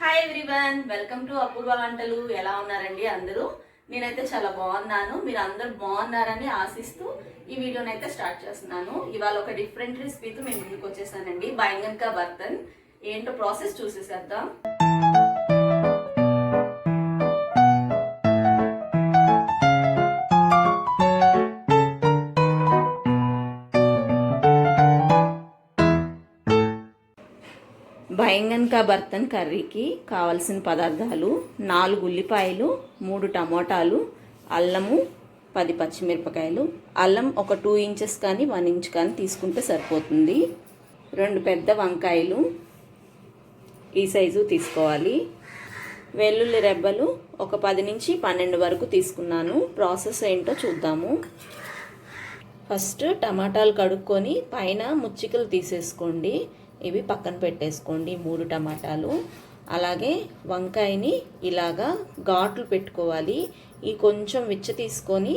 Hi everyone welcome to Apoorva వంటలు ఎలా ఉన్నారండి అందరూ? నేనైతే చాలా బాగున్నాను. మీరు అందరూ బాగున్నారని ఆశిస్తూ ఈ వీడియోని అయితే స్టార్ట్ చేస్తున్నాను. ఇవాళ ఒక డిఫరెంట్ రెసిపీతో మేము ముందుకు వచ్చేసానండి. బైంగన్ బర్తన్. ఏంటో ప్రాసెస్ చూసేసేద్దాం. బెంగన్కా బర్తన్ కర్రీకి కావలసిన పదార్థాలు నాలుగు ఉల్లిపాయలు మూడు టమోటాలు అల్లము పది పచ్చిమిరపకాయలు అల్లం ఒక టూ ఇంచెస్ కానీ వన్ ఇంచ్ కానీ తీసుకుంటే సరిపోతుంది. రెండు పెద్ద వంకాయలు ఈ సైజు తీసుకోవాలి. వెల్లుల్లి రెబ్బలు ఒక పది నుంచి పన్నెండు వరకు తీసుకున్నాను. ప్రాసెస్ ఏంటో చూద్దాము. ఫస్ట్ టమాటాలు కడుక్కొని పైన ముచ్చికలు తీసేసుకోండి. ఇవి పక్కన పెట్టేసుకోండి మూడు టమాటాలు. అలాగే వంకాయని ఇలాగా ఘాట్లు పెట్టుకోవాలి. ఈ కొంచెం విచ్చ తీసుకొని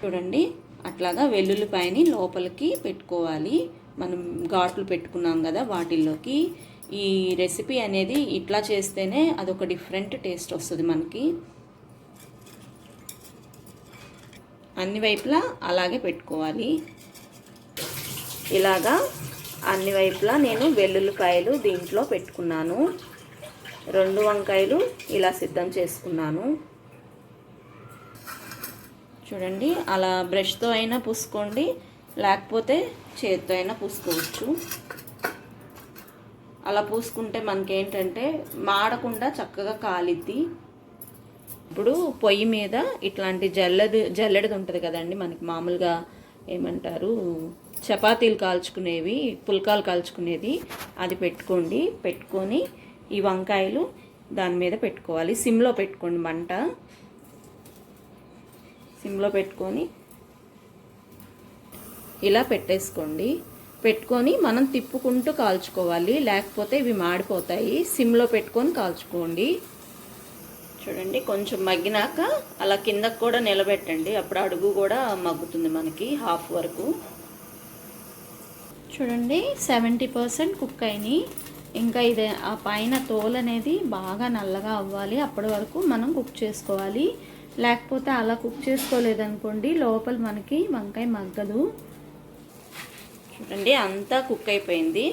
చూడండి అట్లాగా వెల్లుల్లిపాయని లోపలికి పెట్టుకోవాలి. మనం ఘాట్లు పెట్టుకున్నాం కదా వాటిల్లోకి. ఈ రెసిపీ అనేది ఇట్లా చేస్తేనే అదొక డిఫరెంట్ టేస్ట్ వస్తుంది మనకి. అన్ని వైపులా అలాగే పెట్టుకోవాలి. ఇలాగా అన్ని వైపులా నేను వెల్లుల్లిపాయలు దీంట్లో పెట్టుకున్నాను. రెండు వంకాయలు ఇలా సిద్ధం చేసుకున్నాను. చూడండి అలా బ్రష్తో అయినా పూసుకోండి లేకపోతే చేతితో అయినా పూసుకోవచ్చు. అలా పూసుకుంటే మనకేంటంటే మాడకుండా చక్కగా కాలిద్ది. ఇప్పుడు పొయ్యి మీద ఇట్లాంటి జల్లెడు జల్లెడది ఉంటుంది కదండి మనకి మామూలుగా ఏమంటారు చపాతీలు కాల్చుకునేవి పుల్కాలు కాల్చుకునేది అది పెట్టుకోండి. పెట్టుకొని ఈ వంకాయలు దాని మీద పెట్టుకోవాలి. సిమ్లో పెట్టుకోండి మంట. సిమ్లో పెట్టుకొని ఇలా పెట్టేసుకోండి. పెట్టుకొని మనం తిప్పుకుంటూ కాల్చుకోవాలి. లేకపోతే ఇవి మాడిపోతాయి. సిమ్లో పెట్టుకొని కాల్చుకోండి. చూడండి కొంచెం మగ్గినాక అలా కిందకు కూడా నిలబెట్టండి. అప్పుడు అడుగు కూడా మగ్గుతుంది మనకి హాఫ్ వరకు. చూడండి సెవెంటీ పర్సెంట్ కుక్ అయినాయి. ఇంకా ఇది ఆ పైన తోలు అనేది బాగా నల్లగా అవ్వాలి. అప్పటి వరకు మనం కుక్ చేసుకోవాలి. లేకపోతే అలా కుక్ చేసుకోలేదనుకోండి లోపల మనకి వంకాయ మగ్గదు. చూడండి అంతా కుక్ అయిపోయింది.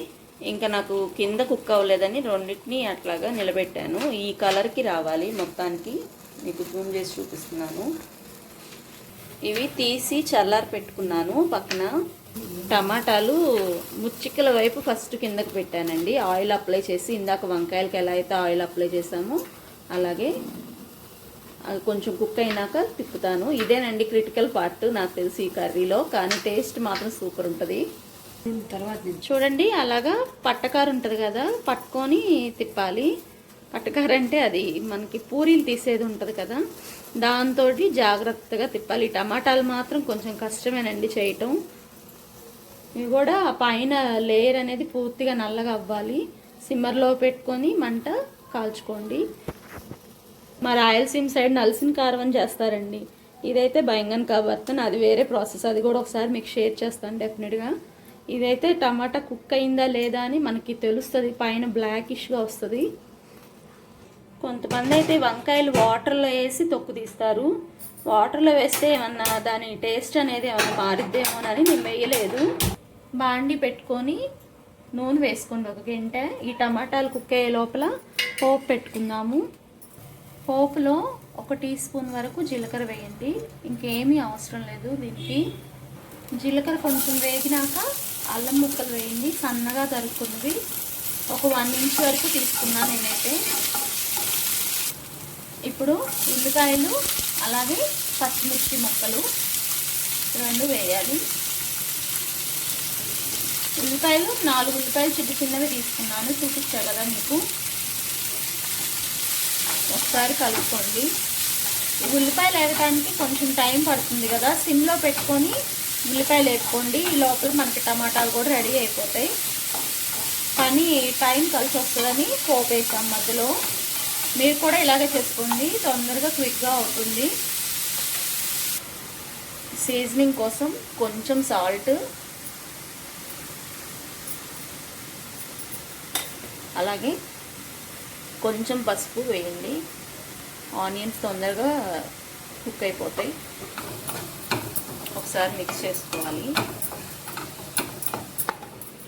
ఇంకా నాకు కింద కుక్ అవ్వలేదని రెండింటిని అట్లాగా నిలబెట్టాను. ఈ కలర్కి రావాలి మొత్తానికి. మీకు జూమ్ చేసి చూపిస్తున్నాను. ఇవి తీసి చల్లారి పెట్టుకున్నాను పక్కన. టమాటాలు ముచ్చికల వైపు ఫస్ట్ కిందకి పెట్టానండి. ఆయిల్ అప్లై చేసి ఇందాక వంకాయలకి ఎలా అయితే ఆయిల్ అప్లై చేసామో అలాగే అది కొంచెం కుక్ అయినాక తిప్పుతాను. ఇదేనండి క్రిటికల్ పార్ట్ నాకు తెలిసి ఈ కర్రీలో కానీ టేస్ట్ మాత్రం సూపర్ ఉంటుంది. తర్వాత చూడండి అలాగా పట్టకారు ఉంటుంది కదా పట్టుకొని తిప్పాలి. పట్టకారు అంటే అది మనకి పూరీలు తీసేది ఉంటుంది కదా దాంతో జాగ్రత్తగా తిప్పాలి. టమాటాలు మాత్రం కొంచెం కష్టమేనండి చేయటం. ఇవి కూడా పైన లేయర్ అనేది పూర్తిగా నల్లగా అవ్వాలి. సిమ్మర్లో పెట్టుకొని మంట కాల్చుకోండి. మా రాయలసీమ సైడ్ నలసిన కారం చేస్తారండి. ఇదైతే బయంగన్ కాబర్తన్ అది వేరే ప్రాసెస్. అది కూడా ఒకసారి మీకు షేర్ చేస్తాను డెఫినెట్గా ఇదైతే టమాటా కుక్ అయిందా లేదా అని మనకి తెలుస్తుంది. పైన బ్లాకిష్గా వస్తుంది. కొంతమంది అయితే వంకాయలు వాటర్లో వేసి తొక్కు తీస్తారు. వాటర్లో వేస్తే ఏమన్నా దాని టేస్ట్ అనేది ఏమన్నా మారిద్దేమోనని నేను వేయలేదు. బాండి పెట్టుకొని నూనె వేసుకోండి. ఒక గంట ఈ టమాటాలు కుక్ అయ్యే లోపల పోపు పెట్టుకుందాము. పోపులో ఒక టీ స్పూన్ వరకు జీలకర్ర వేయండి. ఇంకేమీ అవసరం లేదు దీనికి. జీలకర్ర కొంచెం వేగినాక అల్లం ముక్కలు వేయండి. సన్నగా తరుక్కున్నవి. ఒక వన్ ఇంచ్ వరకు తీసుకున్నాను నేనైతే. ఇప్పుడు ఉల్లిపాయలు అలాగే పచ్చిమిర్చి ముక్కలు రెండు వేయాలి. ఉల్లిపాయలు నాలుగు ఉల్లిపాయలు చిన్న చిన్నవి తీసుకున్నాను. చూపించా కదా మీకు? ఒకసారి కలుపుకోండి. ఉల్లిపాయలు వేయడానికి కొంచెం టైం పడుతుంది కదా. సిమ్లో పెట్టుకొని ఉల్లిపాయలు వేసుకోండి ఈ లోపల మనకి టమాటాలు కూడా రెడీ అయిపోతాయి. కానీ టైం కలిసి వస్తుందని పోపు వేసాం మధ్యలో. మీరు కూడా ఇలాగే చేసుకోండి. తొందరగా క్విక్గా అవుతుంది. సీజనింగ్ కోసం కొంచెం సాల్ట్ అలాగే కొంచెం పసుపు వేయండి. ఆనియన్స్ తొందరగా కుక్ అయిపోతాయి. ఒకసారి మిక్స్ చేసుకోవాలి.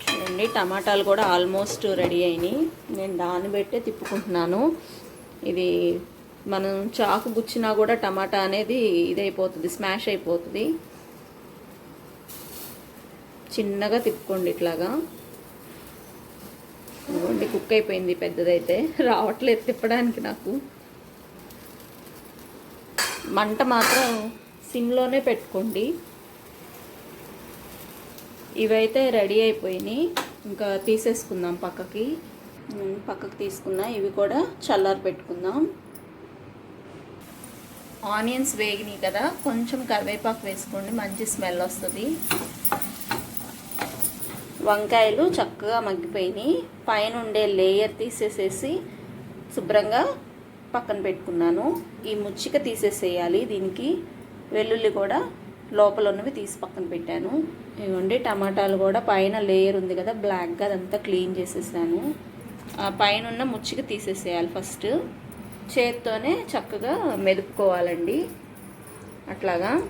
చూడండి టమాటాలు కూడా ఆల్మోస్ట్ రెడీ అయినాయి. నేను దాన్ని పెట్టే తిప్పుకుంటున్నాను. ఇది మనం చాకు గుచ్చినా కూడా టమాటా అనేది ఇదైపోతుంది స్మాష్ అయిపోతుంది. చిన్నగా తిప్పుకోండి ఇట్లాగా. ఇదిగోండి కుక్ అయిపోయింది పెద్దదైతే. రావట్లేదు తిప్పడానికి నాకు. మంట మాత్రం సిమ్లోనే పెట్టుకోండి. ఇవైతే రెడీ అయిపోయినాయి. ఇంకా తీసేసుకుందాం పక్కకి. పక్కకి తీసుకున్నా ఇవి కూడా చల్లారి పెట్టుకుందాం. ఆనియన్స్ వేగినాయి కదా. కొంచెం కరివేపాకు వేసుకోండి మంచి స్మెల్ వస్తుంది. వంకాయలు చక్కగా మగ్గిపోయినాయి. పైన ఉండే లేయర్ తీసేసేసి శుభ్రంగా పక్కన పెట్టుకున్నాను. ఈ ముచ్చిక తీసేసేయాలి దీనికి. వెల్లుల్లి కూడా లోపల ఉన్నవి తీసి పక్కన పెట్టాను. ఇవ్వండి టమాటాలు కూడా పైన లేయర్ ఉంది కదా బ్లాక్గా అదంతా క్లీన్ చేసేసాను. ఆ పైన ఉన్న ముచ్చిక తీసేసేయాలి ఫస్ట్. చేత్తోనే చక్కగా మెదుపుకోవాలండి. అట్లాగా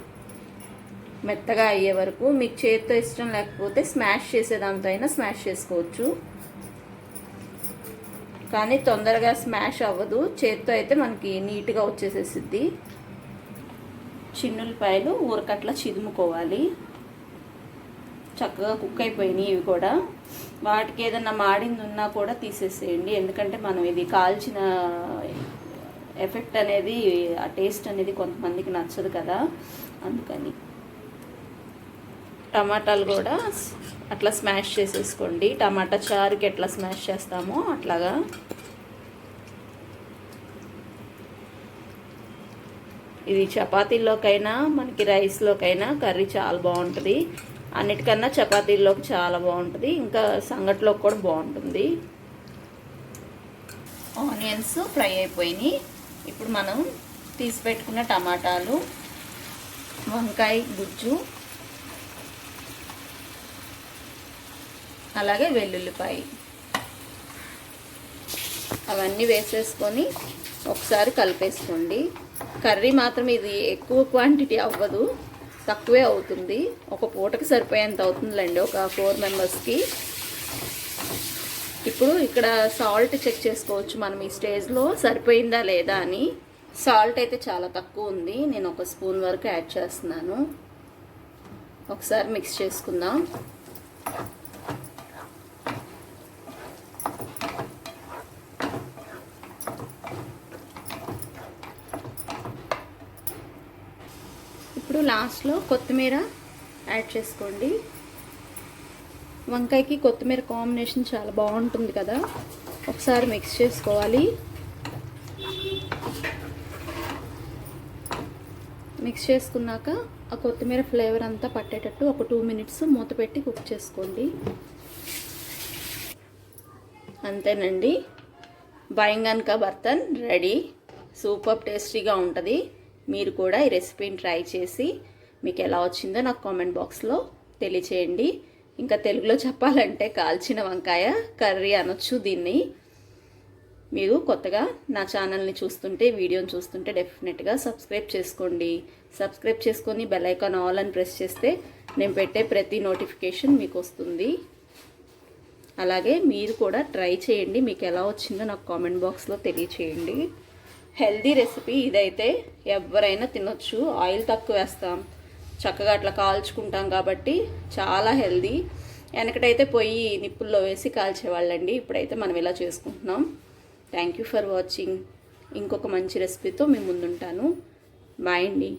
మెత్తగా అయ్యే వరకు మీకు చేత్తో ఇష్టం లేకపోతే స్మాష్ చేసేదాంతో అయినా స్మాష్ చేసుకోవచ్చు. కానీ తొందరగా స్మాష్ అవ్వదు. చేత్తో అయితే మనకి నీట్గా వచ్చేసేసిద్ది. చిన్నులపాయలు ఊరకట్ల చిదుముకోవాలి. చక్కగా కుక్ అయిపోయినాయి ఇవి కూడా. వాటికి ఏదన్నా మాడింది ఉన్నా కూడా తీసేసేయండి. ఎందుకంటే మనం ఇది కాల్చిన ఎఫెక్ట్ అనేది ఆ టేస్ట్ అనేది కొంతమందికి నచ్చదు కదా. అందుకని. టమాటాలు కూడా అట్లా స్మాష్ చేసేసుకోండి. టమాటా చారుకి ఎట్లా స్మాష్ చేస్తామో అట్లాగా. ఇది చపాతీల్లోకైనా మనకి రైస్లోకైనా కర్రీ చాలా బాగుంటుంది. అన్నిటికన్నా చపాతీల్లోకి చాలా బాగుంటుంది. ఇంకా సంగట్లోకి కూడా బాగుంటుంది. ఆనియన్స్ ఫ్రై అయిపోయినాయి. ఇప్పుడు మనం తీసి పెట్టుకున్న టమాటాలు వంకాయ గుజ్జు అలాగే వెల్లుల్లిపాయ. అవన్నీ వేసేసుకొని ఒకసారి కలిపేసుకోండి. కర్రీ మాత్రం ఇది ఎక్కువ క్వాంటిటీ అవ్వదు తక్కువే అవుతుంది. ఒక పూటకి సరిపోయేంత అవుతుందిలేండి ఒక ఫోర్ మెంబర్స్కి ఇప్పుడు ఇక్కడ సాల్ట్ చెక్ చేసుకోవచ్చు. మనం ఈ స్టేజ్లో సరిపోయిందా లేదా అని. సాల్ట్ అయితే చాలా తక్కువ ఉంది. నేను ఒక స్పూన్ వరకు యాడ్ చేస్తున్నాను. ఒకసారి మిక్స్ చేసుకుందాం ఇప్పుడు లాస్ట్లో కొత్తిమీర యాడ్ చేసుకోండి. వంకాయకి కొత్తిమీర కాంబినేషన్ చాలా బాగుంటుంది కదా. ఒకసారి మిక్స్ చేసుకోవాలి. మిక్స్ చేసుకున్నాక ఆ కొత్తిమీర ఫ్లేవర్ అంతా పట్టేటట్టు ఒక టూ మినిట్స్ మూత పెట్టి కుక్ చేసుకోండి. అంతేనండి. బయంగన్ బర్తన్ రెడీ. సూపర్ టేస్టీగా ఉంటుంది. మీరు కూడా ఈ రెసిపీని ట్రై చేసి మీకు ఎలా వచ్చిందో నాకు కామెంట్ బాక్స్లో తెలియచేయండి. ఇంకా తెలుగులో చెప్పాలంటే కాల్చిన వంకాయ కర్రీ అనొచ్చు దీన్ని. మీరు కొత్తగా నా ఛానల్ని చూస్తుంటే వీడియోని చూస్తుంటే డెఫినెట్గా సబ్స్క్రైబ్ చేసుకోండి. సబ్స్క్రైబ్ చేసుకొని బెల్ ఐకాన్ ఆల్ అని ప్రెస్ చేస్తే నేను పెట్టే ప్రతి నోటిఫికేషన్ మీకు వస్తుంది. అలాగే మీరు కూడా ట్రై చేయండి. మీకు ఎలా వచ్చిందో నాకు కామెంట్ బాక్స్లో తెలియచేయండి. హెల్దీ రెసిపీ ఇదైతే ఎవరైనా తినొచ్చు. ఆయిల్ తక్కువ వేస్తాం. చక్కగా అట్లా కాల్చుకుంటాం కాబట్టి చాలా హెల్దీ. వెనకటైతే పొయ్యి నిప్పుల్లో వేసి కాల్చేవాళ్ళండి. ఇప్పుడైతే మనం ఇలా చేసుకుంటున్నాం. థ్యాంక్ యూ ఫర్ వాచింగ్ ఇంకొక మంచి రెసిపీతో మేము ముందుంటాను. బాయ్ అండి.